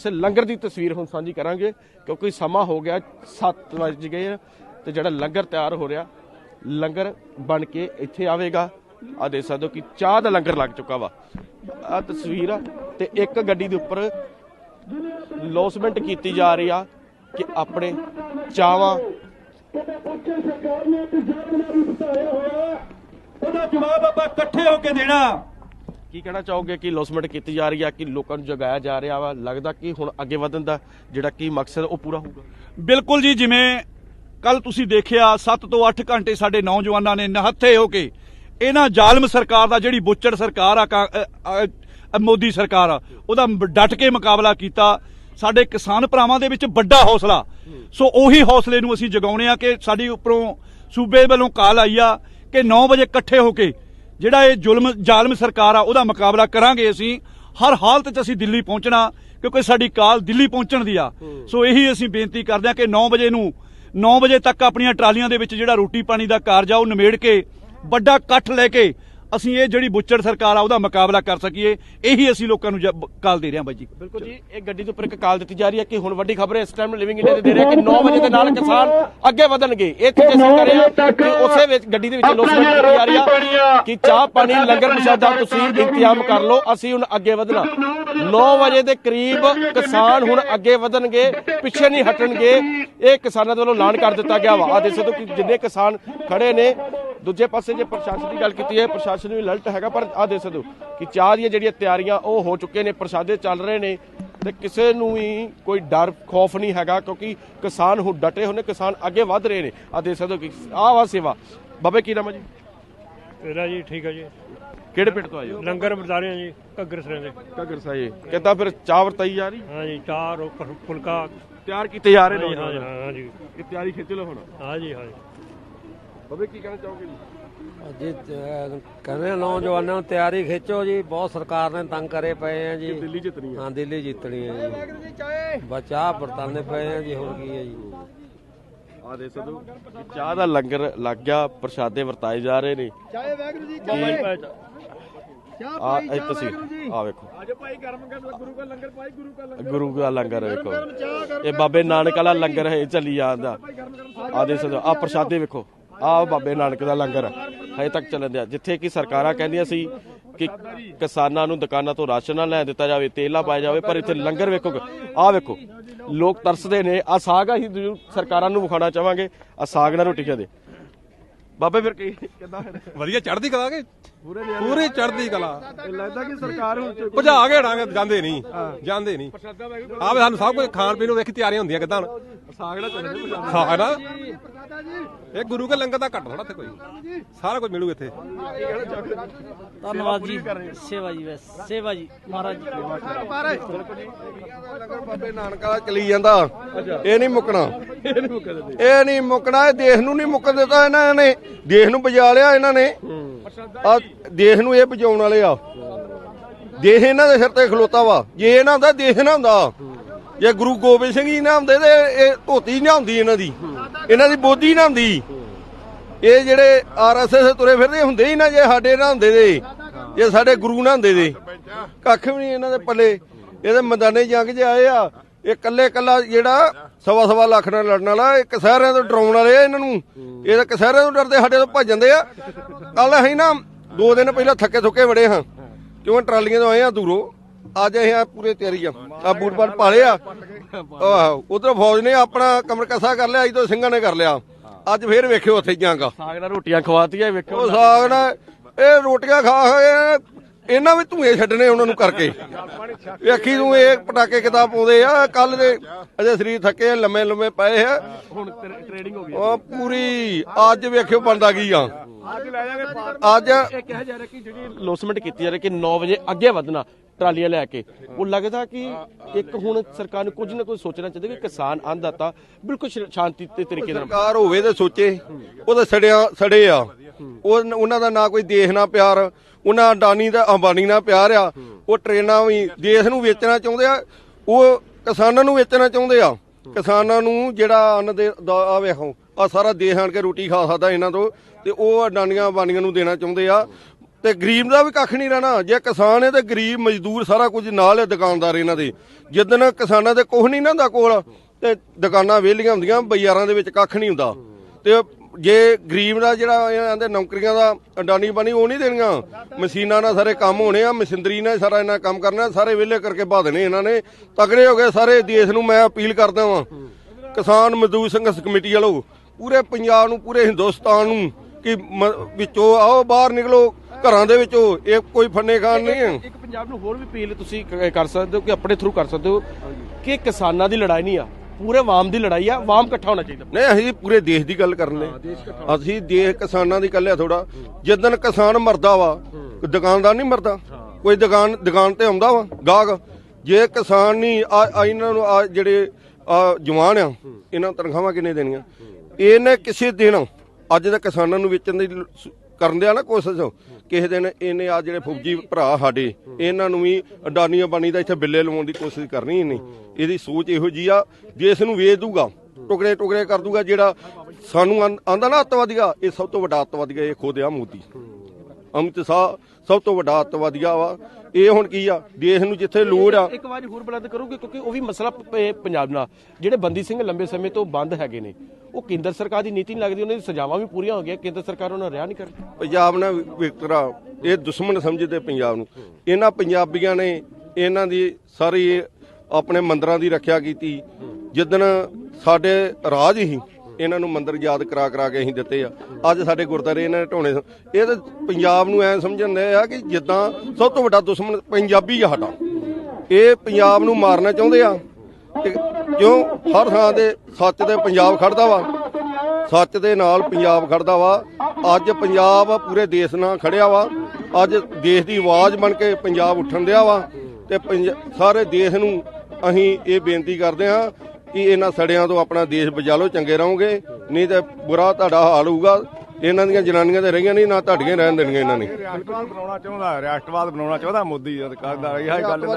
ਸੇ ਲੰਗਰ ਦੀ ਤਸਵੀਰ ਹੁਣ ਸਾਂਝੀ ਕਰਾਂਗੇ, ਕਿਉਂਕਿ ਸਮਾਂ ਹੋ ਗਿਆ 7 ਵਜ ਗਏ ਤੇ ਜਿਹੜਾ ਲੰਗਰ ਤਿਆਰ ਹੋ ਰਿਹਾ, ਲੰਗਰ ਬਣ ਕੇ ਇੱਥੇ ਆਵੇਗਾ। ਆ ਦੇਖ ਸਕਦੇ ਕਿ ਚਾਹ ਦਾ ਲੰਗਰ ਲੱਗ ਚੁੱਕਾ ਵਾ। ਆ ਤਸਵੀਰ ਆ ਤੇ ਇੱਕ ਗੱਡੀ ਦੇ ਉੱਪਰ ਲੋਸਮੈਂਟ ਕੀਤੀ ਜਾ ਰਹੀ ਆ ਕਿ ਆਪਣੇ ਚਾਵਾਂ ਉਹਦਾ ਜਵਾਬ ਆਪਾਂ ਇਕੱਠੇ ਹੋ ਕੇ ਦੇਣਾ। ਕੀ ਕਹਿਣਾ ਚਾਹੋਗੇ ਕਿ ਲੋਸਮੈਂਟ ਕੀਤੀ ਜਾ ਰਹੀ ਆ, ਕਿ ਲੋਕਾਂ ਨੂੰ ਜਗਾਇਆ ਜਾ ਰਿਹਾ ਵਾ? ਲੱਗਦਾ ਕਿ ਹੁਣ ਅੱਗੇ ਵਧਣ ਦਾ ਜਿਹੜਾ ਕੀ ਮਕਸਦ ਉਹ ਪੂਰਾ ਹੋਊਗਾ। ਬਿਲਕੁਲ ਜੀ, ਜਿਵੇਂ ਕੱਲ ਤੁਸੀਂ ਦੇਖਿਆ 7 ਤੋਂ 8 ਘੰਟੇ ਸਾਡੇ ਨੌਜਵਾਨਾਂ ਨੇ ਨਿਹੱਥੇ ਹੋ ਕੇ ਇਹਨਾਂ ਜ਼ਾਲਮ ਸਰਕਾਰ ਦਾ, ਜਿਹੜੀ ਬੁੱਚੜ ਸਰਕਾਰ ਆ, ਕਾ- ਮੋਦੀ ਸਰਕਾਰ ਆ, ਉਹਦਾ ਮ- ਡਟ ਕੇ ਮੁਕਾਬਲਾ ਕੀਤਾ। ਸਾਡੇ ਕਿਸਾਨ ਭਰਾਵਾਂ ਦੇ ਵਿੱਚ ਵੱਡਾ ਹੌਸਲਾ। ਸੋ ਉਹੀ ਹੌਸਲੇ ਨੂੰ ਅਸੀਂ ਜਗਾਉਣੇ ਆ ਕਿ ਸਾਡੀ ਉੱਪਰੋਂ ਸੂਬੇ ਵੱਲੋਂ ਕਾਲ ਆਈ ਆ ਕਿ 9 ਵਜੇ ਇਕੱਠੇ ਹੋ ਕੇ ਜਿਹੜਾ ਇਹ ਜ਼ੁਲਮ ਜ਼ਾਲਮ ਸਰਕਾਰ ਆ ਉਹਦਾ ਮੁਕਾਬਲਾ ਕਰਾਂਗੇ ਅਸੀਂ। ਹਰ ਹਾਲਤ 'ਚ ਅਸੀਂ ਦਿੱਲੀ ਪਹੁੰਚਣਾ ਕਿਉਂਕਿ ਸਾਡੀ ਕਾਲ ਦਿੱਲੀ ਪਹੁੰਚਣ ਦੀ ਆ। ਸੋ ਇਹੀ ਅਸੀਂ ਬੇਨਤੀ ਕਰਦੇ ਆ ਕਿ 9 ਵਜੇ ਨੂੰ 9 ਵਜੇ ਤੱਕ ਆਪਣੀਆਂ ਟਰਾਲੀਆਂ ਦੇ ਵਿੱਚ ਜਿਹੜਾ ਰੋਟੀ ਪਾਣੀ ਦਾ ਕਾਰਜ ਆ ਉਹ ਨਿਮੇੜ ਕੇ ਵੱਡਾ ਇਕੱਠ ਲੈ ਕੇ ਅਸੀਂ ਇਹ ਜਿਹੜੀ ਬੁੱਚੜ ਸਰਕਾਰ ਆ ਉਹਦਾ ਮੁਕਾਬਲਾ ਕਰ ਸਕੀਏ। ਇਹੀ ਅਸੀਂ ਲੋਕਾਂ ਨੂੰ ਕਾਲ ਦੇ ਰਹੇ ਹਾਂ ਬਾਈ ਜੀ। ਬਿਲਕੁਲ ਜੀ ਇਹ ਗੱਡੀ ਦੇ ਉੱਪਰ ਇੱਕ ਕਾਲ ਦਿੱਤੀ ਜਾ ਰਹੀ ਹੈ ਕਿ ਹੁਣ ਵੱਡੀ ਖਬਰ ਇਸ ਟਾਈਮ ਲਿਵਿੰਗ ਇੰਡੀਆ ਦੇ ਦੇ ਰਿਹਾ ਕਿ 9 ਵਜੇ ਦੇ ਨਾਲ ਕਿਸਾਨ ਅੱਗੇ ਵਧਣਗੇ। ਇਹ ਚੀਜ਼ ਅਸੀਂ ਕਰ ਰਹੇ ਹਾਂ ਕਿ ਉਸੇ ਵਿੱਚ ਗੱਡੀ ਦੇ ਵਿੱਚ ਲੋਸਮੈਂਟ ਕੀਤੀ ਜਾ ਰਹੀ ਆ ਕਿ ਚਾਹ ਪਾਣੀ ਲੰਗਰ ਪ੍ਰਸ਼ਾਦਾ ਤੁਸੀਂ ਇੰਤਜ਼ਾਮ ਕਰ ਲਓ ਅਸੀਂ ਹੁਣ ਅੱਗੇ ਵਧਣਾ। 9 ਵਜੇ ਦੇ ਕਰੀਬ ਕਿਸਾਨ ਹੁਣ ਅੱਗੇ ਵਧਣਗੇ ਪਿੱਛੇ ਨਹੀਂ ਹਟਣਗੇ। ਇਹ ਕਿਸਾਨਾਂ ਦੇ ਵੱਲੋਂ ਐਲਾਨ ਕਰ ਦਿੱਤਾ ਗਿਆ ਵਾ। ਆ ਦੇਖ ਕਿ ਜਿੰਨੇ ਕਿਸਾਨ ਖੜੇ ਨੇ ਦੂਜੇ ਪਾਸੇ ਜੇ ਪ੍ਰਸ਼ਾਸਨ ਦੀ ਗੱਲ ਕੀਤੀ ਹੈ ਪ੍ਰਸ਼ਾਸਨ ਵੀ ਅਲਰਟ ਹੈਗਾ ਪਰ ਆ ਦੇਖ ਸਕਦੇ ਕਿ ਚਾਹ ਦੀਆਂ ਜਿਹੜੀਆਂ ਤਿਆਰੀਆਂ ਉਹ ਹੋ ਚੁੱਕੇ ਨੇ ਪ੍ਰਸ਼ਾਦੇ ਚੱਲ ਰਹੇ ਨੇ ਤੇ ਕਿਸੇ ਨੂੰ ਵੀ ਕੋਈ ਡਰ ਖੌਫ ਨਹੀਂ ਹੈਗਾ ਕਿਉਂਕਿ ਕਿਸਾਨ ਹੁਣ ਡਟੇ ਨੇ ਕਿਸਾਨ ਅੱਗੇ ਵਧ ਰਹੇ ਨੇ। ਆ ਦੇਖ ਸਕਦੇ ਕਿ ਆਹ ਵਾ ਸੇਵਾ। ਬਾਬੇ ਕੀ ਨਾਮ ਹੈ ਜੀ? ਤੇਰਾ ਜੀ ਠੀਕ ਹੈ ਜੀ। ਕਿਹੜੇ ਪਿੰਡ ਤੋਂ ਆਏ ਹੋ? ਲੰਗਰ ਵਰਤਾਰੇ ਜੀ ਘੱਗਰ ਸਰਾਂ ਦੇ। ਘੱਗਰ ਸਾਹਿਬ ਕਿੱਦਾਂ ਫਿਰ ਚਾਹ ਵਰਤਾਈ ਜਾ ਰਹੀ? ਹਾਂ ਜੀ ਚਾਹ ਫੁਲਕਾ। ਤਿਆਰ ਕੀਤੇ ਜਾ ਰਹੇ ਨੇ ਜੀ ਹਾਂ ਜੀ, ਹਾਂ ਜੀ। ਇਹ ਤਿਆਰੀ ਖਿੱਚ ਲਓ ਹੁਣ। ਹਾਂ ਜੀ ਹਾਂ ਜੀ। ਬਾਬੇ ਕੀ ਕਹਿਣਾ ਚਾਹੋਗੇ ਜੀ? ਜੀ ਅਹ ਕਹਿੰਦੇ ਨੌਜਵਾਨਾਂ ਨੂੰ ਤਿਆਰੀ ਖਿੱਚੋ ਜੀ। ਬਹੁਤ ਸਰਕਾਰ ਨੇ ਤੰਗ ਕਰੇ ਪਏ ਆ ਜੀ। ਦਿੱਲੀ ਜਿੱਤਣੀ ਹੈ ਹਾਂ ਦਿੱਲੀ ਜਿੱਤਣੀ ਹੈ ਜੀ। ਬਚਾ ਵਰਤਾਨੇ ਪਏ ਆ ਜੀ ਹੋਰ ਕੀ ਹੈ ਜੀ। ਆ ਦੇ ਸਦੂ ਚਾਹ ਦਾ ਲੰਗਰ ਲੱਗ ਗਿਆ ਪ੍ਰਸ਼ਾਦੇ ਵਰਤਾਏ ਜਾ ਰਹੇ ਨੇ। ਬਾਬਾ ਜੀ ਪੈ ਆ ਇਹ ਤੁਸੀਂ ਆ ਵੇਖੋ। ਆਜੋ ਭਾਈ ਗਰਮ ਗਰਮ ਗੁਰੂ ਦਾ ਲੰਗਰ ਭਾਈ ਗੁਰੂ ਦਾ ਲੰਗਰ। ਗੁਰੂ ਦਾ ਲੰਗਰ ਵੇਖੋ। ਇਹ ਬਾਬੇ ਨਾਨਕ ਵਾਲਾ ਲੰਗਰ ਹੈ ਚੱਲੀ ਜਾਂਦਾ। ਆ ਦੇ ਸਦੂ ਆ ਪ੍ਰਸ਼ਾਦੇ ਵੇਖੋ। ਆ ਬਾਬੇ ਨਾਨਕ ਦਾ ਲੰਗਰ ਹਜੇ ਤੱਕ ਚੱਲਣ ਦਿਆ। ਜਿੱਥੇ ਕਿ ਸਰਕਾਰਾਂ ਕਹਿੰਦੀਆਂ ਸੀ ਕਿ ਕਿਸਾਨਾਂ ਨੂੰ ਦੁਕਾਨਾਂ ਤੋਂ ਰਾਸ਼ਨ ਨਾ ਲੈ ਦਿੱਤਾ ਜਾਵੇ, ਤੇਲ ਨਾ ਪਾਇਆ ਜਾਵੇ, ਪਰ ਇੱਥੇ ਲੰਗਰ ਵੇਖੋ ਆ ਵੇਖੋ, ਲੋਕ ਤਰਸਦੇ ਨੇ। ਆ ਸਾਗ ਅਸੀਂ ਸਰਕਾਰਾਂ ਨੂੰ ਵਿਖਾਉਣਾ ਚਾਹਾਂਗੇ। ਆ ਸਾਗ ਨਾਲ ਰੋਟੀ ਖਾਦੇ ਬਾਬੇ ਫਿਰ ਕੀ? ਕਿੱਦਾਂ ਫਿਰ? ਵਧੀਆ ਚੜ੍ਹਦੀ ਕਲਾ ਕੇ? ਪੂਰੇ ਪੂਰੀ ਚੜ੍ਹਦੀ ਕਲਾ। ਲੱਗਦਾ ਕਿ ਸਰਕਾਰ ਹੁਣ ਭਜਾ ਕੇ ਹਟਾਂਗੇ ਜਾਂਦੇ ਨਹੀਂ। ਜਾਂਦੇ ਨਹੀਂ। ਆਵੇ ਸਾਨੂੰ ਸਭ ਕੁਝ ਖਾਣ ਪੀਣ ਨੂੰ ਵੇਖੀ ਤਿਆਰੀਆਂ ਹੁੰਦੀਆਂ ਕਿਦਾਂ ਸਾਗ ਨਾਲ ਚੱਲਦੇ ਸਾਗ ਨਾ ਇਹ ਗੁਰੂ ਕੇ ਲੰਗਰ ਦਾ ਘੱਟ ਥੋੜਾ ਇੱਥੇ ਕੋਈ। ਸਾਰਾ ਕੁਝ ਮਿਲੂ ਇੱਥੇ। ਧੰਨਵਾਦ ਜੀ। ਸੇਵਾ ਜੀ ਬਸ। ਸੇਵਾ ਜੀ। ਮਹਾਰਾਜ ਜੀ। ਲੰਗਰ ਬਾਬੇ ਨਾਨਕ ਵਾਲਾ ਚਲੀ ਜਾਂਦਾ। ਇਹ ਨਹੀਂ ਮੁੱਕਣਾ। ਇਹ ਨਹੀਂ ਮੁੱਕਣਾ। ਇਹ ਦੇਸ਼ ਨੂੰ ਨਹੀਂ ਮੁੱਕਣ ਦਿੱਤਾ ਇਹਨਾਂ ਨੇ। ਦੇਸ਼ ਨੂੰ ਬਜਾ ਲਿਆ ਇਹਨਾਂ ਨੇ। ਆ ਦੇਸ਼ ਨੂੰ ਇਹ ਬਜਾਉਣ ਵਾਲੇ ਆ। ਦੇਸ਼ ਇਹਨਾਂ ਦੇ ਸਿਰ ਤੇ ਖਲੋਤਾ ਵਾ। ਜੇ ਇਹਨਾਂ ਹੁੰਦਾ, ਦੇਸ਼ ਨਾ ਹੁੰਦਾ। ਜੇ ਗੁਰੂ ਗੋਬਿੰਦ ਸਿੰਘ ਜੀ ਨਾ ਹੁੰਦੇ ਤੇ ਇਹ ਧੋਤੀ ਨਾ ਹੁੰਦੀ ਇਹਨਾਂ ਦੀ। ਇਹਨਾਂ ਦੀ ਬੋਧੀ ਨਾ ਹੁੰਦੀ। ਇਹ ਜਿਹੜੇ ਆਰਐਸਐਸ ਤੁਰੇ ਫਿਰਦੇ ਹੁੰਦੇ ਹੀ ਨਾ, ਜੇ ਸਾਡੇ ਨਾਲ ਹੁੰਦੇ ਦੇ ਜੇ ਸਾਡੇ ਗੁਰੂ ਨਾ ਹੁੰਦੇ ਦੇ ਕੱਖ ਵੀ ਨਹੀਂ ਇਹਨਾਂ ਦੇ ਪੱਲੇ। ਇਹਦੇ ਮੈਦਾਨੇ ਜੰਗ 'ਚ ਆਏ ਆ। ਇਹ ਕੱਲੇ ਕੱਲਾ ਜਿਹੜਾ ਸਵਾ ਸਵਾ ਲੱਖ ਨਾਲ ਲੜਨ ਵਾਲਾ ਇਹ ਕਸਹਿਰਿਆਂ ਤੋਂ ਡਰਾਉਣ ਵਾਲੇ ਆ ਇਹਨਾਂ ਨੂੰ। ਇਹ ਤਾਂ ਕਸਹਿਰਿਆਂ ਤੋਂ ਡਰਦੇ ਸਾਡੇ ਤੋਂ ਭੱਜ ਜਾਂਦੇ ਆ। ਕੱਲ ਅਸੀਂ ਨਾ ਦੋ ਦਿਨ ਪਹਿਲਾਂ ਥੱਕੇ ਥੁੱਕੇ ਵੜੇ ਹਾਂ। ਕਿਉਂ ਟਰਾਲੀਆਂ ਤੋਂ ਆਏ ਆ ਦੂਰੋਂ। ਅੱਜ ਅਸੀਂ ਆ ਪੂਰੇ ਤਿਆਰੀ ਆ। ਆ ਬੂਟ ਬਾਟ ਪਾਲੇ ਆ। ਆਹੋ ਉਧਰ ਫੌਜ ਨੇ ਆਪਣਾ ਕਮਰ ਕਸਾ ਕਰ ਲਿਆ ਅੱਜ ਤੋਂ ਸਿੰਘਾਂ ਨੇ ਕਰ ਲਿਆ। ਅੱਜ ਫੇਰ ਵੇਖਿਓ ਉੱਥੇ ਜੰਗ। ਸਾਗ ਨਾਲ ਰੋਟੀਆਂ ਖਵਾਤੀਆਂ ਵੇਖੋ ਉਹ ਸਾਗ ਨਾ ਇਹ ਰੋਟੀਆਂ ਖਾ ਖਾ ਕੇ ਇਹਨਾਂ ਵੀ ਧੂਏ ਛੱਡਣੇ ਉਹਨਾਂ ਨੂੰ ਕਰਕੇ। ਵੇਖੀ ਤੂੰ ਇਹ ਪਟਾਕੇ ਕਿਦਾਂ ਪਾਉਂਦੇ ਆ ਕੱਲ ਦੇ ਅਜੇ ਸਰੀਰ ਥੱਕੇ ਆ, ਲੰਮੇ ਲੰਮੇ ਪਏ ਆ। ਹੁਣ ਟ੍ਰੇਡਿੰਗ ਹੋ ਗਈ। ਉਹ ਪੂਰੀ ਅੱਜ ਵੇਖਿਓ ਬਣਦਾ ਕੀ ਆ। ਅੱਜ ਇਹ ਕਿਹਾ ਜਾ ਰਿਹਾ ਕਿ ਜਿਹੜੀ ਲੋਸਮੈਂਟ ਕੀਤੀ ਜਾ ਰਹੀ ਕਿ 9 ਵਜੇ ਅੱਗੇ ਵਧਣਾ ਟਰਾਲੀਆਂ ਲੈ ਕੇ। ਉਹ ਲੱਗਦਾ ਕਿ ਇੱਕ ਹੁਣ ਸਰਕਾਰ ਨੂੰ ਕੁਝ ਨਾ ਕੁਝ ਸੋਚਣਾ ਚਾਹੀਦਾ ਕਿ ਕਿਸਾਨ ਅੰਨਦਾਤਾ ਬਿਲਕੁਲ ਸ਼ਾਂਤੀ ਤੇ ਤਰੀਕੇ ਨਾਲ ਸਰਕਾਰ ਹੋਵੇ ਤੇ ਸੋਚੇ ਉਹ ਤਾਂ ਸੜਿਆ ਸੜੇ ਆ। ਉਹ ਉਹਨਾਂ ਦਾ ਨਾ ਕੋਈ ਦੇਸ਼ ਨਾਲ ਪਿਆਰ ਉਹਨਾਂ ਅਡਾਨੀ ਦਾ ਅੰਬਾਨੀ ਨਾਲ ਪਿਆਰ ਆ। ਉਹ ਟ੍ਰੇਨਾਂ ਵੀ ਦੇਸ਼ ਨੂੰ ਵੇਚਣਾ ਚਾਹੁੰਦੇ ਆ ਉਹ ਕਿਸਾਨਾਂ ਨੂੰ ਵੇਚਣਾ ਚਾਹੁੰਦੇ ਆ। ਕਿਸਾਨਾਂ ਨੂੰ ਜਿਹੜਾ ਅੰਨ ਦੇ ਆ ਵੇਖੋ ਆ ਸਾਰਾ ਦੇਸ਼ ਆਣ ਕੇ ਰੋਟੀ ਖਾ ਸਕਦਾ ਇਹਨਾਂ ਤੋਂ ਤੇ ਉਹ ਅਡਾਨੀਆਂ ਅੰਬਾਨੀਆਂ ਨੂੰ ਦੇਣਾ ਚਾਹੁੰਦੇ ਆ। ਤੇ ਗਰੀਬ ਦਾ ਵੀ ਕੱਖ ਨਹੀਂ ਰਹਿਣਾ। ਜੇ ਕਿਸਾਨ ਹੈ ਤੇ ਗਰੀਬ ਮਜ਼ਦੂਰ ਸਾਰਾ ਕੁਝ ਨਾਲ ਹੈ ਦੁਕਾਨਦਾਰ ਇਹਨਾਂ ਦੇ। ਜਿੱਦਣ ਕਿਸਾਨਾਂ ਦੇ ਕੁਝ ਨਹੀਂ ਨਾ ਹੁੰਦਾ ਕੋਲ ਤੇ ਦੁਕਾਨਾਂ ਵਿਹਲੀਆਂ ਹੁੰਦੀਆਂ ਬਾਜ਼ਾਰਾਂ ਦੇ ਵਿੱਚ ਕੱਖ ਨਹੀਂ ਹੁੰਦਾ। ਤੇ ਜੇ ਗਰੀਬ ਦਾ ਜਿਹੜਾ ਇਹਨਾਂ ਦੇ ਨੌਕਰੀਆਂ ਦਾ ਅਡਾਨੀ ਬਣੀ ਉਹ ਨਹੀਂ ਦੇਣੀਆਂ ਮਸ਼ੀਨਾਂ ਨਾਲ ਸਾਰੇ ਕੰਮ ਹੋਣੇ ਆ ਮਸ਼ੀਨਰੀ ਨਾਲ ਸਾਰਾ ਇਹਨਾਂ ਕੰਮ ਕਰਨਾ ਸਾਰੇ ਵਿਹਲੇ ਕਰਕੇ ਭਾ ਦੇਣੇ ਇਹਨਾਂ ਨੇ। ਤਗੜੇ ਹੋ ਗਏ ਸਾਰੇ ਦੇਸ਼ ਨੂੰ ਮੈਂ ਅਪੀਲ ਕਰਦਾ ਵਾਂ। ਕਿਸਾਨ ਮਜ਼ਦੂਰ ਸੰਘਰਸ਼ ਕਮੇਟੀ ਵਾਲੋ ਪੂਰੇ ਪੰਜਾਬ ਨੂੰ ਪੂਰੇ ਹਿੰਦੁਸਤਾਨ ਨੂੰ ਕਿ ਵਿੱਚੋਂ ਆਓ ਬਾਹਰ ਨਿਕਲੋ ਘਰਾਂ ਦੇ ਵਿੱਚੋਂ ਇਹ ਕੋਈ ਫੰਨੇ ਖਾਨ ਨਹੀਂ ਹੈ। ਇੱਕ ਪੰਜਾਬ ਨੂੰ ਹੋਰ ਵੀ ਅਪੀਲ ਤੁਸੀਂ ਕਰ ਸਕਦੇ ਹੋ ਕਿ ਆਪਣੇ ਥਰੂ ਕਰ ਸਕਦੇ ਹੋ ਕਿ ਕਿਸਾਨਾਂ ਦੀ ਲੜਾਈ ਨਹੀਂ ਆ। ਪੂਰੇ ਆਵਾਮ ਦੀ ਲੜਾਈ ਆ ਆਵਾਮ ਇਕੱਠਾ ਹੋਣਾ ਚਾਹੀਦਾ। ਨਹੀਂ ਅਸੀਂ ਪੂਰੇ ਦੇਸ਼ ਦੀ ਗੱਲ ਕਰਨੇ ਅਸੀਂ ਦੇਸ਼ ਕਿਸਾਨਾਂ ਦੀ ਕੱਲਿਆ ਥੋੜਾ ਜਿੱਦਣ ਕਿਸਾਨ ਮਰਦਾ ਵਾ ਦੁਕਾਨਦਾਰ ਨਹੀਂ ਮਰਦਾ। ਕੋਈ ਦੁਕਾਨ ਦੁਕਾਨ ਤੇ ਆਉਂਦਾ ਵਾ ਗਾਹਕ। ਜੇ ਕਿਸਾਨ ਨਹੀਂ ਆ ਇਹਨਾਂ ਨੂੰ ਆ ਜਿਹੜੇ ਜਵਾਨ ਆ ਇਹਨਾਂ ਤਨਖਾਹਾਂ ਕਿੰਨੇ ਦੇਣੀਆਂ? ਇਹਨੇ ਕਿਸੇ ਦਿਨ ਅੱਜ ਦੇ ਕਿਸਾਨਾਂ ਨੂੰ ਵੇਚਣ ਦੀ ਲ- ਸ- ਕਰਨ ਨਾ ਕੋਸ਼ਿਸ਼ ਕਿਸੇ ਦਿਨ ਇਹਨੇ ਆ ਜਿਹੜੇ ਫੌਜੀ ਭਰਾ ਸਾਡੇ, ਇਹਨਾਂ ਨੂੰ ਵੀ ਅਡਾਨੀਆਂ ਬਾਨੀ ਦਾ ਇੱਥੇ ਬਿੱਲੇ ਲਵਾਉਣ ਦੀ ਕੋਸ਼ਿਸ਼ ਕਰਨੀ ਇਹਨੇ। ਇਹਦੀ ਸੋਚ ਇਹੋ ਜੀ ਆ, ਜੇ ਇਸ ਨੂੰ ਵੇਚ ਦੂਗਾ, ਟੁਕੜੇ ਟੁਕੜੇ ਕਰ ਦੂਗਾ ਜਿਹੜਾ ਸਾਨੂੰ ਆਂਦਾ ਨਾ ਅੱਤਵਾਦੀਆ, ਇਹ ਸਭ ਤੋਂ ਵੱਡਾ ਅੱਤਵਾਦੀਆ ਇਹ ਖੁਦ ਆ ਮੋਦੀ। ਅਮਿਤ ਸ਼ਾਹ ਸਭ ਤੋਂ ਵੱਡਾ ਅੱਤਵਾਦੀਆ ਵਾ। ਇਹ ਹੁਣ ਕੀ ਆ? ਦੇਸ਼ ਨੂੰ ਜਿੱਥੇ ਲੋੜ ਆ। ਇੱਕ ਵਾਰੀ ਹੋਰ ਬੁਲੰਦ ਕਰੋਗੇ ਕਿਉਂਕਿ ਉਹ ਵੀ ਮਸਲਾ ਪੰਜਾਬ ਨਾਲ। ਜਿਹੜੇ ਬੰਦੀ ਸਿੰਘ ਲੰਬੇ ਸਮੇਂ ਤੋਂ ਬੰਦ ਹੈਗੇ ਨੇ ਉਹ ਕੇਂਦਰ ਸਰਕਾਰ ਦੀ ਨੀਤੀ ਨਹੀਂ ਲੱਗਦੀ ਉਹਨਾਂ ਦੀ ਸਜ਼ਾਵਾਂ ਵੀ ਪੂਰੀਆਂ ਹੋ ਗਈਆਂ ਕੇਂਦਰ ਸਰਕਾਰ ਉਹਨਾਂ ਰਿਹਾ ਨਹੀਂ ਕਰਦੀ ਪੰਜਾਬ ਨਾਲ ਵਿਤਕਰਾ ਇਹ ਦੁਸ਼ਮਣ ਸਮਝਦੇ ਪੰਜਾਬ ਨੂੰ। ਇਹਨਾਂ ਪੰਜਾਬੀਆਂ ਨੇ ਇਹਨਾਂ ਦੀ ਸਾਰੀ ਆਪਣੇ ਮੰਦਰਾਂ ਦੀ ਰੱਖਿਆ ਕੀਤੀ। ਜਿੱਦਣ ਸਾਡੇ ਰਾਜ ਹੀ ਇਹਨਾਂ ਨੂੰ ਮੰਦਰ ਯਾਦ ਕਰਾ ਕਰਾ ਕੇ ਅਸੀਂ ਦਿੱਤੇ ਆ। ਅੱਜ ਸਾਡੇ ਗੁਰਦਾਰੇ ਇਹਨਾਂ ਨੇ ਢੋਣੇ ਇਹ ਤਾਂ ਪੰਜਾਬ ਨੂੰ ਐ ਸਮਝਦੇ ਆ ਕਿ ਜਿੱਦਾਂ ਸਭ ਤੋਂ ਵੱਡਾ ਦੁਸ਼ਮਣ ਪੰਜਾਬੀ ਆ ਸਾਡਾ। ਇਹ ਪੰਜਾਬ ਨੂੰ ਮਾਰਨਾ ਚਾਹੁੰਦੇ ਆ ਤੇ ਕਿਉਂ? ਹਰ ਥਾਂ ਦੇ ਸੱਚ ਦੇ ਪੰਜਾਬ ਖੜਦਾ ਵਾ। ਸੱਚ ਦੇ ਨਾਲ ਪੰਜਾਬ ਖੜਦਾ ਵਾ। ਅੱਜ ਪੰਜਾਬ ਪੂਰੇ ਦੇਸ਼ ਨਾਲ ਖੜਿਆ ਵਾ। ਅੱਜ ਦੇਸ਼ ਦੀ ਆਵਾਜ਼ ਬਣ ਕੇ ਪੰਜਾਬ ਉੱਠਣ ਦਿਆ ਵਾ। ਤੇ ਪੰਜ- ਸਾਰੇ ਦੇਸ਼ ਨੂੰ ਅਸੀਂ ਇਹ ਬੇਨਤੀ ਕਰਦੇ ਹਾਂ ਕਿ ਇਹਨਾਂ ਸੜਿਆਂ ਤੋਂ ਆਪਣਾ ਦੇਸ਼ ਬਚਾ ਲਓ, ਚੰਗੇ ਰਹੋਗੇ। ਨਹੀਂ ਤੇ ਬੁਰਾ ਤੁਹਾਡਾ ਹਾਲ ਹੋਊਗਾ। ਇਹਨਾਂ ਦੀਆਂ ਜਨਾਨੀਆਂ ਤੇ ਰਹੀਆਂ ਨਹੀਂ, ਨਾ ਤੁਹਾਡੀਆਂ ਰਹਿਣ ਦੇਣੀਆਂ ਇਹਨਾਂ ਨੇ। ਰਾਸ਼ਟਰਵਾਦ ਬਣਾਉਣਾ ਚਾਹੁੰਦਾ, ਰਾਸ਼ਟਰਵਾਦ ਬਣਾਉਣਾ ਚਾਹੁੰਦਾ ਮੋਦੀ ਸਰਕਾਰ ਦਾ ਇਹ ਗੱਲ।